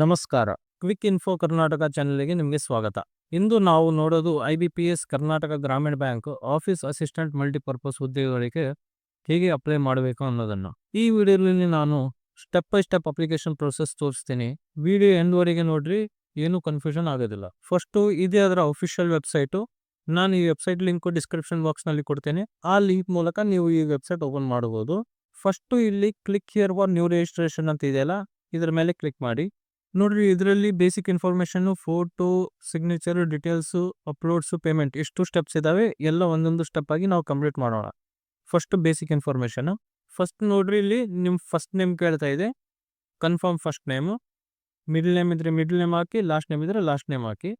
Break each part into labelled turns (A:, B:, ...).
A: ನಮಸ್ಕಾರ. Quick info Karnataka ಚಾನೆಲ್ಗೆ ನಿಮಗೆ ಸ್ವಾಗತ. ಇಂದು ನಾವು ನೋಡೋದು I B P S Karnataka Grameena bank office assistant multipurpose ಹುದ್ದೆಗಳಿಗೆ ಹೇಗೆ ಅಪ್ಲೈ ಮಾಡಬೇಕು ಅನ್ನೋದನ್ನು. ಈ ವಿಡಿಯೋದಲ್ಲಿ ನಾನು step by step application process ತೋರಿಸ್ತೀನಿ. ವಿಡಿಯೋ ಎಂಡ್ವರೆಗೆ ನೋಡ್ರಿ, ಏನು ಕನ್ಫ್ಯೂಷನ್ ಆಗೋದಿಲ್ಲ. ಫಸ್ಟು ಇದೇ ಅದರ ಅಫಿಷಿಯಲ್ ವೆಬ್ಸೈಟು. ನಾನು ಈ ವೆಬ್ಸೈಟ್ ಲಿಂಕ್ ಡಿಸ್ಕ್ರಿಪ್ಷನ್ ಬಾಕ್ಸ್ನಲ್ಲಿ ಕೊಡ್ತೇನೆ. ಆ ಲಿಂಕ್ ಮೂಲಕ ನೀವು ಈ ವೆಬ್ಸೈಟ್ ಓಪನ್ ಮಾಡಬಹುದು ಫಸ್ಟು ಇಲ್ಲಿ click here for new registration ಅಂತ ಇದೆಯಲ್ಲ, ಇದರ ಮೇಲೆ ಕ್ಲಿಕ್ ಮಾಡಿ. ನೋಡ್ರಿ, ಇದರಲ್ಲಿ basic information photo signature details uploads payment ಇಷ್ಟು ಸ್ಟೆಪ್ಸ್ ಇದಾವೆ. ಎಲ್ಲ ಒಂದೊಂದು ಸ್ಟೆಪ್ ಆಗಿ ನಾವು ಕಂಪ್ಲೀಟ್ ಮಾಡೋಣ. ಫಸ್ಟ್ ಬೇಸಿಕ್ ಇನ್ಫಾರ್ಮೇಷನ್ ಫಸ್ಟ್ ನೋಡ್ರಿ ಇಲ್ಲಿ ನಿಮ್ಮ ಫಸ್ಟ್ ನೇಮ್ ಕೇಳ್ತಾ ಇದೆ. Confirm first name middle name ಇದ್ರೆ ಮಿಡ್ಲ್ ನೇಮ್ ಹಾಕಿ ಲಾಸ್ಟ್ ನೇಮ್ ಇದ್ರೆ ಲಾಸ್ಟ್ ನೇಮ್ ಹಾಕಿ.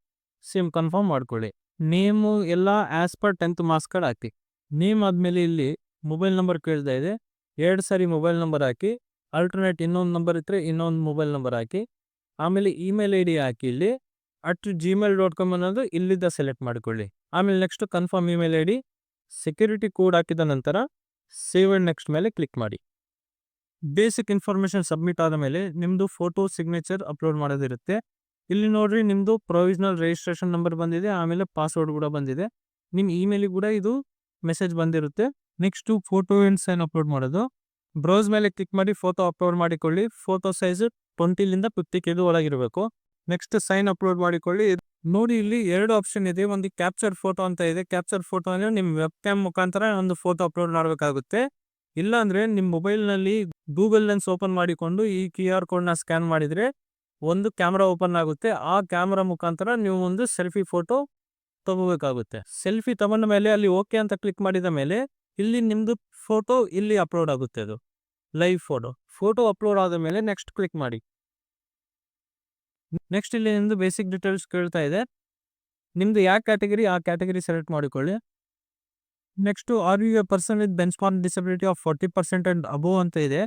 A: ಸೇಮ್ ಕನ್ಫರ್ಮ್ ಮಾಡ್ಕೊಳ್ಳಿ. ನೇಮು ಎಲ್ಲ as per tenth marks card ಹಾಕಿ. ನೇಮ್ ಆದಮೇಲೆ ಇಲ್ಲಿ ಮೊಬೈಲ್ ನಂಬರ್ ಕೇಳ್ತಾ ಇದೆ. ಎರಡು ಸಾರಿ ಮೊಬೈಲ್ ನಂಬರ್ ಹಾಕಿ. ಅಲ್ಟರ್ನೇಟ್ ಇನ್ನೊಂದು ನಂಬರ್ ಇದ್ರೆ ಇನ್ನೊಂದು ಮೊಬೈಲ್ ನಂಬರ್ ಹಾಕಿ. ಆಮೇಲೆ ಇಮೇಲ್ ಐ ಡಿ ಹಾಕಿ ಇಲ್ಲಿ ಅಟ್ ಜಿಮೇಲ್ ಡಾಟ್ ಕಾಮ್ ಅನ್ನೋದು ಇಲ್ಲಿದ್ದ ಸೆಲೆಕ್ಟ್ ಮಾಡಿಕೊಳ್ಳಿ. ಆಮೇಲೆ next confirm email I D security code ಹಾಕಿದ ನಂತರ ಸೇವ್ ಅಂಡ್ ನೆಕ್ಸ್ಟ್ ಮೇಲೆ ಕ್ಲಿಕ್ ಮಾಡಿ. ಬೇಸಿಕ್ ಇನ್ಫಾರ್ಮೇಷನ್ ಸಬ್ಮಿಟ್ ಆದ ಮೇಲೆ ನಿಮ್ಮದು ಫೋಟೋ ಸಿಗ್ನೇಚರ್ ಅಪ್ಲೋಡ್ ಮಾಡೋದಿರುತ್ತೆ. ಇಲ್ಲಿ ನೋಡ್ರಿ ನಿಮ್ಮದು ಪ್ರೊವಿಷನಲ್ ರಿಜಿಸ್ಟ್ರೇಷನ್ ನಂಬರ್ ಬಂದಿದೆ, ಆಮೇಲೆ ಪಾಸ್ವರ್ಡ್ ಕೂಡ ಬಂದಿದೆ. ನಿಮ್ಮ ಇಮೇಲಿಗೆ ಕೂಡ ಇದು ಮೆಸೇಜ್ ಬಂದಿರುತ್ತೆ. Next photo and sign upload ಮಾಡೋದು. ಬ್ರೌಸ್ ಮೇಲೆ ಕ್ಲಿಕ್ ಮಾಡಿ ಫೋಟೋ ಅಪ್ಲೋಡ್ ಮಾಡಿಕೊಳ್ಳಿ. ಫೋಟೋ ಸೈಜ್ ಟ್ವೆಂಟಿಲಿಂದ ಫಿಫ್ಟಿ ಕೆ ಒಳಗಿರಬೇಕು. ನೆಕ್ಸ್ಟ್ ಸೈನ್ ಅಪ್ಲೋಡ್ ಮಾಡಿಕೊಳ್ಳಿ. ನೋಡಿ ಇಲ್ಲಿ ಎರಡು ಆಪ್ಷನ್ ಇದೆ. ಒಂದು ಕ್ಯಾಪ್ಚರ್ ಫೋಟೋ ಅಂತ ಇದೆ. ಕ್ಯಾಪ್ಚರ್ ಫೋಟೋ ಅಂದ್ರೆ ನಿಮ್ಮ ವೆಬ್ ಕ್ಯಾಮ್ ಮುಖಾಂತರ ಒಂದು ಫೋಟೋ ಅಪ್ಲೋಡ್ ಮಾಡಬೇಕಾಗುತ್ತೆ. ಇಲ್ಲ ಅಂದ್ರೆ ನಿಮ್ಮ ಮೊಬೈಲ್ನಲ್ಲಿ ಗೂಗಲ್ ಲೆನ್ಸ್ ಓಪನ್ ಮಾಡಿಕೊಂಡು ಈ ಕ್ಯೂ ಆರ್ ಕೋಡ್ನ ಸ್ಕ್ಯಾನ್ ಮಾಡಿದ್ರೆ ಒಂದು ಕ್ಯಾಮ್ರಾ ಓಪನ್ ಆಗುತ್ತೆ. ಆ ಕ್ಯಾಮ್ರಾ ಮುಖಾಂತರ ನೀವು ಒಂದು ಸೆಲ್ಫಿ ಫೋಟೋ ತಗೋಬೇಕಾಗುತ್ತೆ. ಸೆಲ್ಫಿ ತಗೊಂಡ ಮೇಲೆ ಅಲ್ಲಿ ಓಕೆ ಅಂತ ಕ್ಲಿಕ್ ಮಾಡಿದ ಮೇಲೆ ಇಲ್ಲಿ ನಿಮ್ದು ಫೋಟೋ ಇಲ್ಲಿ ಅಪ್ಲೋಡ್ ಆಗುತ್ತೆ ಅದು. ಲೈವ್ ಫೋಟೋ ಫೋಟೋ ಅಪ್ಲೋಡ್ ಆದ ಮೇಲೆ ನೆಕ್ಸ್ಟ್ ಕ್ಲಿಕ್ ಮಾಡಿ. ನೆಕ್ಸ್ಟ್ ಇಲ್ಲಿ ನಿಮ್ದು ಬೇಸಿಕ್ ಡೀಟೇಲ್ಸ್ ಕೇಳ್ತಾ ಇದೆ. ನಿಮ್ದು ಯಾವ ಕ್ಯಾಟಗರಿ ಆ ಕ್ಯಾಟಗರಿ ಸೆಲೆಕ್ಟ್ ಮಾಡಿಕೊಳ್ಳಿ. Next are you a person with benchmark disability of forty percent and above ಅಂತ ಇದೆ.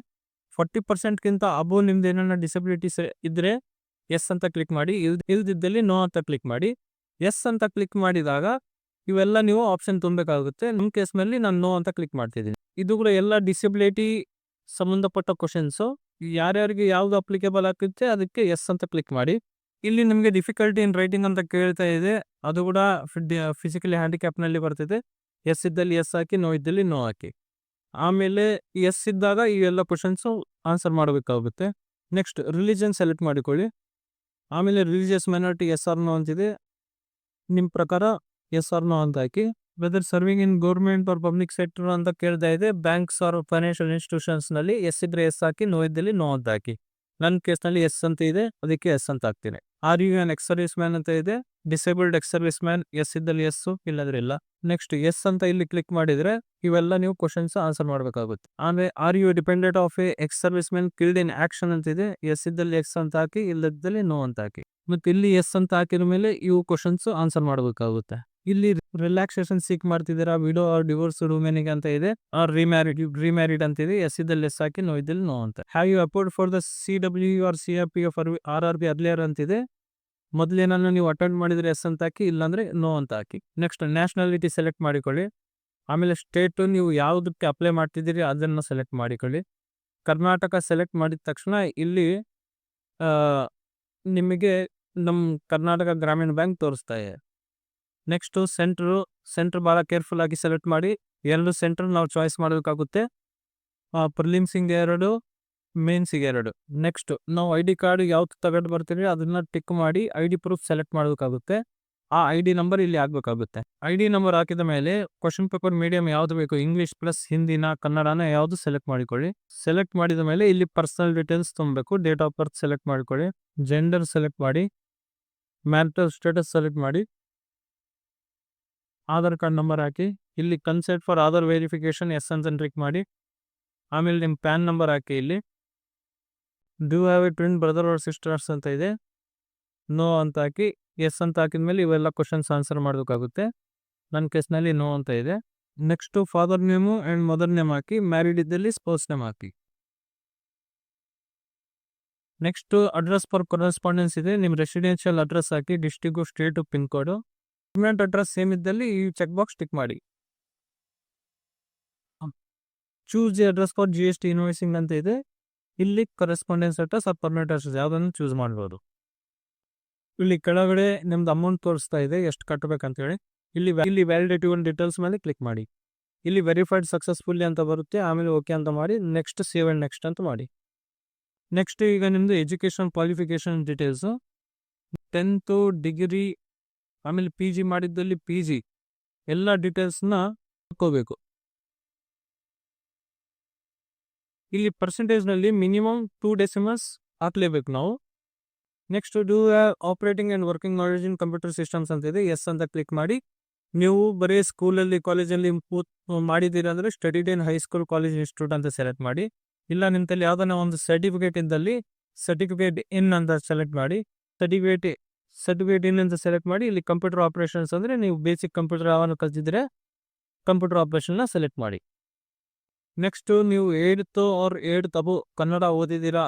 A: ಫಾರ್ಟಿ ಪರ್ಸೆಂಟ್ಗಿಂತ ಅಬೋವ್ ನಿಮ್ದು ಏನನ್ನ ಡಿಸಬಿಲಿಟೀಸ್ ಇದ್ದರೆ ಎಸ್ ಅಂತ ಕ್ಲಿಕ್ ಮಾಡಿ. ಇಲ್ದ, ಇಲ್ದಿದ್ದಲ್ಲಿ ನೋ ಅಂತ ಕ್ಲಿಕ್ ಮಾಡಿ. ಎಸ್ ಅಂತ ಕ್ಲಿಕ್ ಮಾಡಿದಾಗ ಇವೆಲ್ಲ ನೀವು ಆಪ್ಷನ್ ತುಂಬಬೇಕಾಗುತ್ತೆ. ನಿಮ್ಮ ಕೇಸ್ ಮೇಲೆ ನಾನು ನೋ ಅಂತ ಕ್ಲಿಕ್ ಮಾಡ್ತಿದ್ದೀನಿ. ಇದು ಕೂಡ ಎಲ್ಲ ಡಿಸಬಿಲಿಟಿ ಸಂಬಂಧಪಟ್ಟ ಕ್ವಶನ್ಸು ಯಾರ್ಯಾರಿಗೆ ಯಾವ್ದು ಅಪ್ಲಿಕೇಬಲ್ ಆಗುತ್ತೆ ಅದಕ್ಕೆ ಎಸ್ ಅಂತ ಕ್ಲಿಕ್ ಮಾಡಿ. ಇಲ್ಲಿ ನಿಮಗೆ ಡಿಫಿಕಲ್ಟಿ ಇನ್ ರೈಟಿಂಗ್ ಅಂತ ಕೇಳ್ತಾ ಇದೆ. ಅದು ಕೂಡ ಫಿಸಿಕಲಿ ಹ್ಯಾಂಡಿಕ್ಯಾಪ್ನಲ್ಲಿ ಬರ್ತಿದೆ. ಎಸ್ ಇದ್ದಲ್ಲಿ ಎಸ್ ಹಾಕಿ ನೋ ಇದ್ದಲ್ಲಿ ನೋ ಹಾಕಿ. ಆಮೇಲೆ ಎಸ್ ಇದ್ದಾಗ ಈ ಎಲ್ಲ ಕ್ವಶನ್ಸು ಆನ್ಸರ್ ಮಾಡಬೇಕಾಗುತ್ತೆ. ನೆಕ್ಸ್ಟ್ ರಿಲಿಜನ್ ಸೆಲೆಕ್ಟ್ ಮಾಡಿಕೊಳ್ಳಿ. ಆಮೇಲೆ religious minority yes or no ಅಂತಿದೆ. ನಿಮ್ಮ ಪ್ರಕಾರ ಎಸ್ ಆರ್ ನೋ ಅಂತ ಹಾಕಿ. Whether serving in government or public sector ಅಂತ ಕೇಳ್ತಾ ಇದೆ ಬ್ಯಾಂಕ್ಸ್ ಆರ್ ಫೈನಾನ್ಷಿಯಲ್ ಇನ್ಸ್ಟಿಟ್ಯೂಷನ್ಸ್ನಲ್ಲಿ ಎಸ್ ಇದ್ರೆ ಎಸ್ ಹಾಕಿ ನೋ ಇದ್ದಲ್ಲಿ ನೋ ಅಂತ ಹಾಕಿ. ನನ್ನ ಕೇಸ್ನಲ್ಲಿ ಎಸ್ ಅಂತ ಇದೆ, ಅದಕ್ಕೆ ಎಸ್ ಅಂತ ಹಾಕ್ತೀನಿ. Are you an ex serviceman ಅಂತ ಇದೆ disabled ex serviceman yes ಇದ್ದಲ್ಲಿ ಎಸ್ ಇಲ್ಲದ್ರೆ ಇಲ್ಲ. ನೆಕ್ಸ್ಟ್ ಎಸ್ ಅಂತ ಇಲ್ಲಿ ಕ್ಲಿಕ್ ಮಾಡಿದ್ರೆ, ಇವೆಲ್ಲ ನೀವು ಕ್ವಶನ್ಸ್ ಆನ್ಸರ್ ಮಾಡಬೇಕಾಗುತ್ತೆ. ಆಮೇಲೆ are you dependent of a ex serviceman killed in action ಅಂತ ಇದೆ ಎಸ್ ಇದ್ದಲ್ಲಿ ಎಕ್ಸ್ ಅಂತ ಹಾಕಿ ಇಲ್ಲದಲ್ಲಿ ನೋ ಅಂತ ಹಾಕಿ. ಮತ್ತೆ ಇಲ್ಲಿ ಎಸ್ ಅಂತ ಹಾಕಿದ ಮೇಲೆ, ಇವು ಕ್ವಶನ್ಸ್ ಆನ್ಸರ್ ಮಾಡಬೇಕಾಗುತ್ತೆ. ಇಲ್ಲಿ ರಿಲ್ಯಾಕ್ಸೇಷನ್ ಸೀಕ್ ಮಾಡ್ತಿದ್ದೀರಾ? ವಿಡೋ ಆರ್ ಡಿವೋರ್ಸ್ ವುಮೆನಿಗೆ ಅಂತ ಇದೆ. ಆರ್ ರಿಮ್ಯಾರಿಡ್ ರಿಮ್ಯಾರಿಡ್ ಅಂತ ಇದೆ. ಎಸ್ ಇದಲ್ಲಿ ಎಸ್ ಹಾಕಿ, ನೋ ಇದ್ದಲ್ಲಿ ನೋ ಅಂತ. Have you applied for the C W R C R P F R R B earlier ಅಂತಿದೆ ಮೊದಲೇನನ್ನು ನೀವು ಅಟೆಂಡ್ ಮಾಡಿದ್ರೆ ಎಸ್ ಅಂತ ಹಾಕಿ, ಇಲ್ಲಾಂದ್ರೆ ನೋ ಅಂತ ಹಾಕಿ. ನೆಕ್ಸ್ಟ್ ನ್ಯಾಷನಾಲಿಟಿ ಸೆಲೆಕ್ಟ್ ಮಾಡಿಕೊಳ್ಳಿ. ಆಮೇಲೆ ಸ್ಟೇಟು ನೀವು ಯಾವುದಕ್ಕೆ ಅಪ್ಲೈ ಮಾಡ್ತಿದ್ದೀರಿ, ಅದನ್ನು ಸೆಲೆಕ್ಟ್ ಮಾಡಿಕೊಳ್ಳಿ. ಕರ್ನಾಟಕ ಸೆಲೆಕ್ಟ್ ಮಾಡಿದ ತಕ್ಷಣ ಇಲ್ಲಿ ನಿಮಗೆ ನಮ್ಮ ಕರ್ನಾಟಕ ಗ್ರಾಮೀಣ ಬ್ಯಾಂಕ್ ತೋರಿಸ್ತಾ ಇದೆ. ನೆಕ್ಸ್ಟು ಸೆಂಟ್ರು ಸೆಂಟ್ರ್ ಭಾಳ ಕೇರ್ಫುಲ್ ಆಗಿ ಸೆಲೆಕ್ಟ್ ಮಾಡಿ, ಎರಡು ಸೆಂಟ್ರ್ ನಾವು ಚಾಯ್ಸ್ ಮಾಡಬೇಕಾಗುತ್ತೆ. ಪ್ರಿಲಿಮ್ಸಿಂಗ್ ಎರಡು ಮೇನ್ಸಿಗೆ ಎರಡು. ನೆಕ್ಸ್ಟ್ ನಾವು ಐ ಡಿ ಕಾರ್ಡ್ ಯಾವ್ದು ತಗೊಂಡು ಬರ್ತೀವಿ ಅದನ್ನ ಟಿಕ್ ಮಾಡಿ ಐ ಡಿ ಪ್ರೂಫ್ ಸೆಲೆಕ್ಟ್ ಮಾಡಬೇಕಾಗುತ್ತೆ. ಆ ಐ ಡಿ ನಂಬರ್ ಇಲ್ಲಿ ಆಗಬೇಕಾಗುತ್ತೆ. ಐ ಡಿ ನಂಬರ್ ಹಾಕಿದ ಮೇಲೆ ಕ್ವಶನ್ ಪೇಪರ್ ಮೀಡಿಯಂ ಯಾವ್ದು ಬೇಕು? ಇಂಗ್ಲೀಷ್ ಪ್ಲಸ್ ಹಿಂದಿನ, ಕನ್ನಡನ ಯಾವುದು ಸೆಲೆಕ್ಟ್ ಮಾಡಿಕೊಳ್ಳಿ. ಸೆಲೆಕ್ಟ್ ಮಾಡಿದ ಮೇಲೆ ಇಲ್ಲಿ ಪರ್ಸನಲ್ ಡೀಟೇಲ್ಸ್ ತುಂಬಬೇಕು. ಡೇಟ್ ಆಫ್ ಬರ್ತ್ ಸೆಲೆಕ್ಟ್ ಮಾಡಿಕೊಳ್ಳಿ. ಜೆಂಡರ್ ಸೆಲೆಕ್ಟ್ ಮಾಡಿ. ಮ್ಯಾರಿಟಲ್ ಸ್ಟೇಟಸ್ ಸೆಲೆಕ್ಟ್ ಮಾಡಿ. ಆಧಾರ್ ಕಾರ್ಡ್ ನಂಬರ್ ಹಾಕಿ, ಇಲ್ಲಿ consent for Aadhaar verification yes ಅಂತ ಕ್ಲಿಕ್ ಮಾಡಿ. ಆಮೇಲೆ ನಿಮ್ಮ ಪ್ಯಾನ್ ನಂಬರ್ ಹಾಕಿ ಇಲ್ಲಿ. Do have a twin brother or sisters ಅಂತ ಇದೆ. ನೋ ಅಂತ ಹಾಕಿ ಎಸ್ ಅಂತ ಹಾಕಿದ ಮೇಲೆ ಇವೆಲ್ಲ ಕ್ವಶನ್ಸ್ ಆನ್ಸರ್ ಮಾಡಬೇಕಾಗುತ್ತೆ. ನನ್ನ ಕೇಸ್ನಲ್ಲಿ ನೋ ಅಂತ ಇದೆ. Next father name and mother name hockey married ಇದ್ದಲ್ಲಿ ಸ್ಪೋರ್ಟ್ಸ್ ನೇಮ್ ಹಾಕಿ. ನೆಕ್ಸ್ಟು ಅಡ್ರೆಸ್ ಫಾರ್ ಕರೆಸ್ಪಾಂಡೆನ್ಸ್ ಇದೆ. ನಿಮ್ಮ ರೆಸಿಡೆನ್ಷಿಯಲ್ ಅಡ್ರೆಸ್ ಹಾಕಿ district state pin code permanent address same ಇದ್ದಲ್ಲಿ ಈ ಚೆಕ್ ಬಾಕ್ಸ್ ಟಿಕ್ ಮಾಡಿ choose the address for G S T invoicing ಅಂತ ಇದೆ. ಇಲ್ಲಿ ಕರೆಸ್ಪಾಂಡೆನ್ಸ್ ಅಡ್ರೆಸ್ ಅಥವಾ ಪರ್ಮನೆಂಟ್ ಅಡ್ರೆಸ್ ಯಾವುದನ್ನು ಚೂಸ್ ಮಾಡ್ಬೋದು. ಇಲ್ಲಿ ಕೆಳಗಡೆ ನಿಮ್ದು ಅಮೌಂಟ್ ತೋರಿಸ್ತಾ ಇದೆ ಎಷ್ಟು ಕಟ್ಟಬೇಕಂತ ಹೇಳಿ. ಇಲ್ಲಿ ಇಲ್ಲಿ ವ್ಯಾಲಿಡಿಟಿ ಒಂದು ಡೀಟೇಲ್ಸ್ ಮೇಲೆ ಕ್ಲಿಕ್ ಮಾಡಿ. ಇಲ್ಲಿ ವೆರಿಫೈಡ್ ಸಕ್ಸಸ್ಫುಲ್ಲಿ ಅಂತ ಬರುತ್ತೆ ಆಮೇಲೆ ಓಕೆ ಅಂತ ಮಾಡಿ ನೆಕ್ಸ್ಟ್ ಸೇವ್ ಆ್ಯಂಡ್ ನೆಕ್ಸ್ಟ್ ಅಂತ ಮಾಡಿ. ನೆಕ್ಸ್ಟ್ ಈಗ ನಿಮ್ಮದು education qualification details tenth degree ಆಮೇಲೆ ಪಿ ಜಿ ಮಾಡಿದ್ದಲ್ಲಿ ಪಿ ಜಿ ಎಲ್ಲ ಡೀಟೇಲ್ಸ್ನ ಹಾಕೋಬೇಕು. ಇಲ್ಲಿ ಪರ್ಸೆಂಟೇಜ್ನಲ್ಲಿ ಮಿನಿಮಮ್ ಟೂ ಡೆಸಿಮಸ್ ಹಾಕ್ಲೇಬೇಕು ನಾವು. Next do operating and working knowledge in computer systems ಅಂತ ಇದೆ. ಎಸ್ ಅಂತ ಕ್ಲಿಕ್ ಮಾಡಿ. ನೀವು ಬರೀ ಸ್ಕೂಲಲ್ಲಿ ಕಾಲೇಜಲ್ಲಿ ಮಾಡಿದ್ದೀರ ಅಂದರೆ study in high school college institute ಅಂತ ಸೆಲೆಕ್ಟ್ ಮಾಡಿ. ಇಲ್ಲ ನಿಂತಲ್ಲಿ ಯಾವುದನ್ನ ಒಂದು ಸರ್ಟಿಫಿಕೇಟ್ ಇದ್ದಲ್ಲಿ ಸರ್ಟಿಫಿಕೇಟ್ ಇನ್ ಅಂತ ಸೆಲೆಕ್ಟ್ ಮಾಡಿ. ಸರ್ಟಿಫಿಕೇಟ್ ಸರ್ಟಿಫಿಕೇಟ್ ಇನ್ ಅಂತ ಸೆಲೆಕ್ಟ್ ಮಾಡಿ ಇಲ್ಲಿ ಕಂಪ್ಯೂಟರ್ ಆಪರೇಷನ್ಸ್ ಅಂದರೆ ನೀವು ಬೇಸಿಕ್ ಕಂಪ್ಯೂಟರ್ ಯಾವನ್ನು ಕಲ್ತಿದ್ರೆ ಕಂಪ್ಯೂಟರ್ ಆಪರೇಷನ್ನ ಸೆಲೆಕ್ಟ್ ಮಾಡಿ. ನೆಕ್ಸ್ಟು ನೀವು ಏಡ್ತು ಆರ್ ಏಡ್ ತಬು ಕನ್ನಡ ಓದಿದ್ದೀರಾ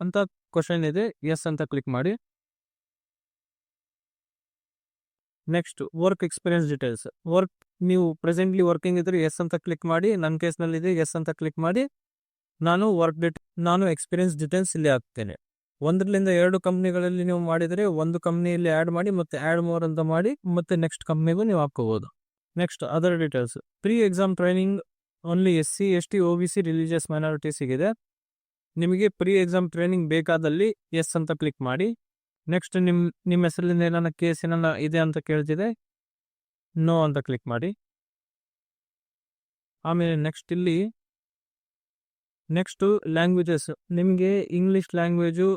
A: ಅಂತ ಕ್ವಶನ್ ಇದೆ ಎಸ್ ಅಂತ ಕ್ಲಿಕ್ ಮಾಡಿ. Next work experience details work ನೀವು ಪ್ರೆಸೆಂಟ್ಲಿ ವರ್ಕಿಂಗ್ ಇದ್ರೆ ಎಸ್ ಅಂತ ಕ್ಲಿಕ್ ಮಾಡಿ, ನನ್ನ ಕೇಸ್ನಲ್ಲಿ ಇದೆ ಎಸ್ ಅಂತ ಕ್ಲಿಕ್ ಮಾಡಿ, ನಾನು ವರ್ಕ್ ಡೀಟೇಲ್ ನಾನು ಎಕ್ಸ್ಪೀರಿಯನ್ಸ್ ಡೀಟೇಲ್ಸ್ ಇಲ್ಲಿ ಹಾಕ್ತೇನೆ. ಒಂದರಿಂದ ಎರಡು ಕಂಪ್ನಿಗಳಲ್ಲಿ ನೀವು ಮಾಡಿದರೆ ಒಂದು ಕಂಪ್ನಿಯಲ್ಲಿ ಆ್ಯಡ್ ಮಾಡಿ ಮತ್ತೆ ಆ್ಯಡ್ ಮೋರ್ ಅಂತ ಮಾಡಿ ಮತ್ತೆ ನೆಕ್ಸ್ಟ್ ಕಂಪ್ನಿಗೂ ನೀವು ಹಾಕೋಬೋದು next other details pre exam training only S C S T O B C religious ಮೈನಾರಿಟೀಸಿಗಿದೆ ನಿಮಗೆ ಪ್ರೀ ಎಕ್ಸಾಮ್ ಟ್ರೈನಿಂಗ್ ಬೇಕಾದಲ್ಲಿ ಎಸ್ ಅಂತ ಕ್ಲಿಕ್ ಮಾಡಿ. ನೆಕ್ಸ್ಟ್ ನಿಮ್ಮ ನಿಮ್ಮ ಹೆಸರಿಂದ ಏನಾನ ಕೇಸ್ ಏನಾನ ಇದೆ ಅಂತ ಕೇಳ್ತಿದೆ ನೋ ಅಂತ ಕ್ಲಿಕ್ ಮಾಡಿ. ಆಮೇಲೆ ನೆಕ್ಸ್ಟ್ ಇಲ್ಲಿ ನೆಕ್ಸ್ಟು ಲ್ಯಾಂಗ್ವೇಜಸ್ ನಿಮಗೆ English language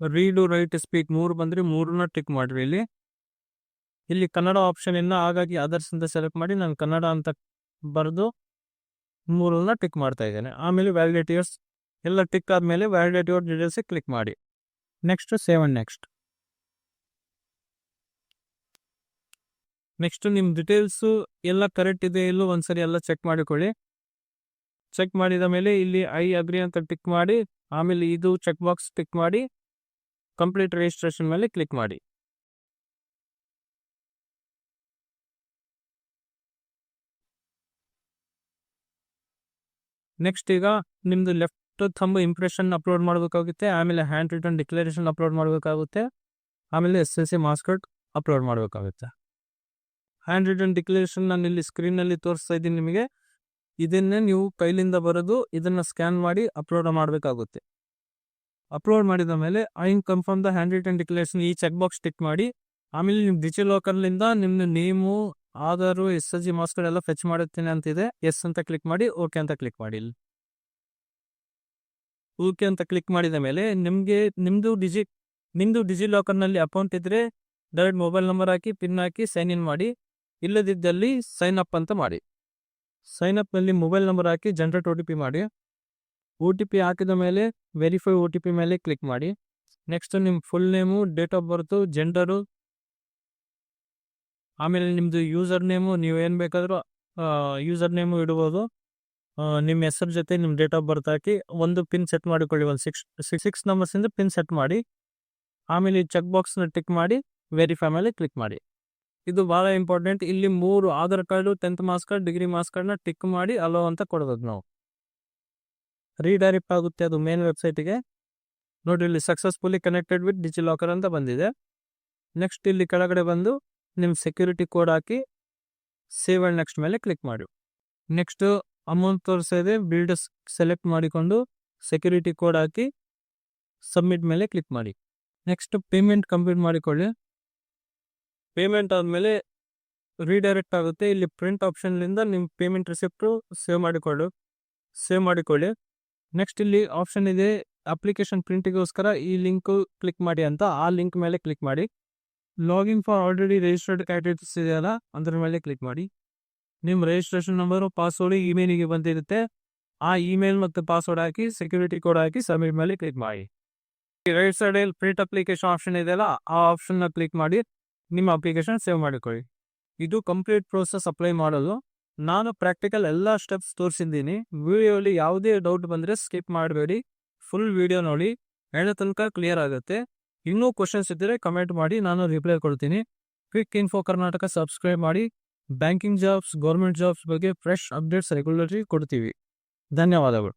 A: read write speak ಮೂರು ಬಂದರೆ ಮೂರನ್ನ ಟಿಕ್ ಮಾಡಿರಿ ಇಲ್ಲಿ. ಇಲ್ಲಿ ಕನ್ನಡ ಆಪ್ಷನ್ ಇಲ್ಲ ಹಾಗಾಗಿ ಅದರ್ಸ್ ಅಂತ ಸೆಲೆಕ್ಟ್ ಮಾಡಿ ನಾನು ಕನ್ನಡ ಅಂತ ಬರೆದು ಮೂರನ್ನ ಟಿಕ್ ಮಾಡ್ತಾ ಇದ್ದೇನೆ. ಆಮೇಲೆ ವ್ಯಾಲಿಡೇಟ್ ಇಯರ್ಸ್ ಎಲ್ಲ ಟಿಕ್ ಆದಮೇಲೆ ವ್ಯಾಲಿಡೇಟ್ ಇಯರ್ ಡೀಟೇಲ್ಸಿಗೆ ಕ್ಲಿಕ್ ಮಾಡಿ. ನೆಕ್ಸ್ಟ್ ಸೇವ್ ನೆಕ್ಸ್ಟ್ ನೆಕ್ಸ್ಟ್ ನಿಮ್ಮ ಡಿಟೇಲ್ಸು ಎಲ್ಲ ಕರೆಕ್ಟ್ ಇದೆ ಇಲ್ಲೋ ಒಂದ್ಸರಿ ಎಲ್ಲ ಚೆಕ್ ಮಾಡಿಕೊಳ್ಳಿ. ಚೆಕ್ ಮಾಡಿದ ಮೇಲೆ ಇಲ್ಲಿ ಐ ಅಗ್ರಿ ಅಂತ ಟಿಕ್ ಮಾಡಿ, ಆಮೇಲೆ ಇದು ಚೆಕ್ ಬಾಕ್ಸ್ ಟಿಕ್ ಮಾಡಿ ಕಂಪ್ಲೀಟ್ ರಿಜಿಸ್ಟ್ರೇಷನ್ ಮೇಲೆ ಕ್ಲಿಕ್ ಮಾಡಿ. ನೆಕ್ಸ್ಟ್ ಈಗ ನಿಮ್ದು ಲೆಫ್ಟ್ ಥಂಬ್ ಇಂಪ್ರೆಷನ್ ಅಪ್ಲೋಡ್ ಮಾಡಬೇಕಾಗುತ್ತೆ, ಆಮೇಲೆ ಹ್ಯಾಂಡ್ ರಿಟರ್ನ್ ಡಿಕ್ಲರೇಷನ್ ಅಪ್ಲೋಡ್ ಮಾಡಬೇಕಾಗುತ್ತೆ, ಆಮೇಲೆ S S C marks card upload ಮಾಡಬೇಕಾಗುತ್ತೆ. ಹ್ಯಾಂಡ್ ರಿಟರ್ನ್ ಡಿಕ್ಲರೇಷನ್ ನಾನು ಇಲ್ಲಿ ಸ್ಕ್ರೀನಲ್ಲಿ ತೋರಿಸ್ತಾ ಇದ್ದೀನಿ ನಿಮಗೆ. ಇದನ್ನೇ ನೀವು ಕೈಲಿಂದ ಬರೆದು ಇದನ್ನು ಸ್ಕ್ಯಾನ್ ಮಾಡಿ ಅಪ್ಲೋಡ್ ಮಾಡಬೇಕಾಗುತ್ತೆ. ಅಪ್ಲೋಡ್ ಮಾಡಿದ ಮೇಲೆ I confirm the handwritten declaration ಈ ಚೆಕ್ ಬಾಕ್ಸ್ ಟಿಕ್ ಮಾಡಿ, ಆಮೇಲೆ ನಿಮ್ಮ ಡಿಜಿ ಲಾಕರ್ಲಿಂದ ನಿಮ್ಮ name, Aadhaar S S G marks ಎಲ್ಲ ಫೆಚ್ ಮಾಡುತ್ತೇನೆ ಅಂತಿದೆ ಎಸ್ ಅಂತ ಕ್ಲಿಕ್ ಮಾಡಿ ಓಕೆ ಅಂತ ಕ್ಲಿಕ್ ಮಾಡಿ ಓಕೆ ಅಂತ ಕ್ಲಿಕ್ ಮಾಡಿದ ಮೇಲೆ ನಿಮಗೆ ನಿಮ್ಮದು ಡಿಜಿ ನಿಮ್ಮದು ಡಿಜಿ ಲಾಕರ್ನಲ್ಲಿ ಅಕೌಂಟ್ ಇದ್ದರೆ ಡೈರೆಕ್ಟ್ ಮೊಬೈಲ್ ನಂಬರ್ ಹಾಕಿ ಪಿನ್ ಹಾಕಿ ಸೈನ್ ಇನ್ ಮಾಡಿ, ಇಲ್ಲದಿದ್ದಲ್ಲಿ ಸೈನ್ ಅಪ್ ಅಂತ ಮಾಡಿ. ಸೈನ್ ಅಪ್ನಲ್ಲಿ ಮೊಬೈಲ್ ನಂಬರ್ ಹಾಕಿ ಜನರೇಟ್ ಒ ಟಿ ಪಿ ಮಾಡಿ. ಒ ಟಿ ಪಿ ಹಾಕಿದ ಮೇಲೆ ವೆರಿಫೈ ಒ ಟಿ ಪಿ ಮೇಲೆ ಕ್ಲಿಕ್ ಮಾಡಿ. ನೆಕ್ಸ್ಟ್ ನಿಮ್ಮ full name date of birth gender ಆಮೇಲೆ ನಿಮ್ಮದು ಯೂಸರ್ ನೇಮು ನೀವು ಏನು ಬೇಕಾದರೂ ಯೂಸರ್ ನೇಮು ಇಡ್ಬೋದು. ನಿಮ್ಮ ಹೆಸರು ಜೊತೆ ನಿಮ್ಮ ಡೇಟ್ ಆಫ್ ಬರ್ತ್ ಹಾಕಿ ಒಂದು ಪಿನ್ ಸೆಟ್ ಮಾಡಿಕೊಳ್ಳಿ, ಒಂದು ಸಿಕ್ಸ್ ಸಿಕ್ಸ್ ನಂಬರ್ಸಿಂದ ಪಿನ್ ಸೆಟ್ ಮಾಡಿ. ಆಮೇಲೆ ಈ ಚೆಕ್ ಬಾಕ್ಸ್ನ ಟಿಕ್ ಮಾಡಿ ವೆರಿಫೈ ಮೇಲೆ ಕ್ಲಿಕ್ ಮಾಡಿ. ಇದು ಬಹಳ ಇಂಪಾರ್ಟೆಂಟ್. ಇಲ್ಲಿ ಮೂರು Aadhaar card, tenth marks card, degree marks ಕಾರ್ಡ್ನ ಟಿಕ್ ಮಾಡಿ ಅಲೋ ಅಂತ ಕೊಡೋದು ನಾವು. ರೀಡೈರೆಕ್ಟ್ ಆಗುತ್ತೆ ಅದು ಮೇನ್ ವೆಬ್ಸೈಟಿಗೆ ನೋಡಿ, ಇಲ್ಲಿ successfully connected with DigiLocker ಅಂತ ಬಂದಿದೆ. ನೆಕ್ಸ್ಟ್ ಇಲ್ಲಿ ಕೆಳಗಡೆ ಬಂದು ನಿಮ್ಮ ಸೆಕ್ಯೂರಿಟಿ ಕೋಡ್ ಹಾಕಿ ಸೇವ್ ಅಂಡ್ ನೆಕ್ಸ್ಟ್ ಮೇಲೆ ಕ್ಲಿಕ್ ಮಾಡಿ. ನೆಕ್ಸ್ಟ್ ಅಮೌಂಟ್ ತೋರಿಸಿದೆ ಬಿಲ್ಡರ್ಸ್ ಸೆಲೆಕ್ಟ್ ಮಾಡಿಕೊಂಡು ಸೆಕ್ಯೂರಿಟಿ ಕೋಡ್ ಹಾಕಿ ಸಬ್ಮಿಟ್ ಮೇಲೆ ಕ್ಲಿಕ್ ಮಾಡಿ. ನೆಕ್ಸ್ಟ್ ಪೇಮೆಂಟ್ ಕಂಪ್ಲೀಟ್ ಮಾಡಿಕೊಳ್ಳಿ. ಪೇಮೆಂಟ್ ಆದಮೇಲೆ ರೀಡೈರೆಕ್ಟ್ ಆಗುತ್ತೆ. ಇಲ್ಲಿ ಪ್ರಿಂಟ್ ಆಪ್ಷನ್ಲಿಂದ ನಿಮ್ಮ ಪೇಮೆಂಟ್ ರಿಸಿಪ್ಟು ಸೇವ್ ಮಾಡಿಕೊಳ್ಳು. ಸೇವ್ ಮಾಡಿಕೊಳ್ಳಿ. ನೆಕ್ಸ್ಟ್ ಇಲ್ಲಿ ಆಪ್ಷನ್ ಇದೆ. ಅಪ್ಲಿಕೇಶನ್ ಪ್ರಿಂಟಿಗೋಸ್ಕರ ಈ ಲಿಂಕು ಕ್ಲಿಕ್ ಮಾಡಿ ಅಂತ. ಆ ಲಿಂಕ್ ಮೇಲೆ ಕ್ಲಿಕ್ ಮಾಡಿ. Login for already registered candidates ಇದೆಯಲ್ಲ, ಅದ್ರ ಮೇಲೆ ಕ್ಲಿಕ್ ಮಾಡಿ. ನಿಮ್ಮ ರಿಜಿಸ್ಟ್ರೇಷನ್ ನಂಬರು ಪಾಸ್ವರ್ಡ್ ಇಮೇಲಿಗೆ ಬಂದಿರುತ್ತೆ. ಆ ಇಮೇಲ್ ಮತ್ತು ಪಾಸ್ವರ್ಡ್ ಹಾಕಿ ಸೆಕ್ಯೂರಿಟಿ ಕೋಡ್ ಹಾಕಿ ಸಬ್ಮಿಟ್ ಮೇಲೆ ಕ್ಲಿಕ್ ಮಾಡಿ. ರೈಟ್ ಸೈಡಲ್ಲಿ ಪ್ರಿಂಟ್ ಅಪ್ಲಿಕೇಶನ್ ಆಪ್ಷನ್ ಇದೆಯಲ್ಲ, ಆ ಆಪ್ಷನ್ನ ಕ್ಲಿಕ್ ಮಾಡಿ. ನಿಮ್ಮ ಅಪ್ಲಿಕೇಶನ್ ಸೇವ್ ಮಾಡಿಕೊಳ್ಳಿ. ಇದು ಕಂಪ್ಲೀಟ್ ಪ್ರೋಸೆಸ್ ಅಪ್ಲೈ ಮಾಡಲು ನಾನು ಪ್ರಾಕ್ಟಿಕಲ್ ಎಲ್ಲ ಸ್ಟೆಪ್ಸ್ ತೋರಿಸಿದ್ದೀನಿ. ವಿಡಿಯೋಲಿ ಯಾವುದೇ ಡೌಟ್ ಬಂದರೆ ಸ್ಕಿಪ್ ಮಾಡಬೇಡಿ. ಫುಲ್ ವಿಡಿಯೋ ನೋಡಿ. ಹೇಳೋ ತನಕ ಕ್ಲಿಯರ್ ಆಗುತ್ತೆ. ಇನ್ನೂ ಕ್ವಶನ್ಸ್ ಇದ್ದರೆ ಕಮೆಂಟ್ ಮಾಡಿ, ನಾನು ರಿಪ್ಲೈ ಕೊಡ್ತೀನಿ. ಕ್ವಿಕ್ ಇನ್ಫೋ ಕರ್ನಾಟಕ ಸಬ್ಸ್ಕ್ರೈಬ್ ಮಾಡಿ. ಬ್ಯಾಂಕಿಂಗ್ ಜಾಬ್ಸ್ ಗೌರ್ಮೆಂಟ್ ಜಾಬ್ಸ್ ಬಗ್ಗೆ ಫ್ರೆಶ್ ಅಪ್ಡೇಟ್ಸ್ ರೆಗ್ಯುಲರ್ಲಿ ಕೊಡ್ತೀವಿ. ಧನ್ಯವಾದಗಳು.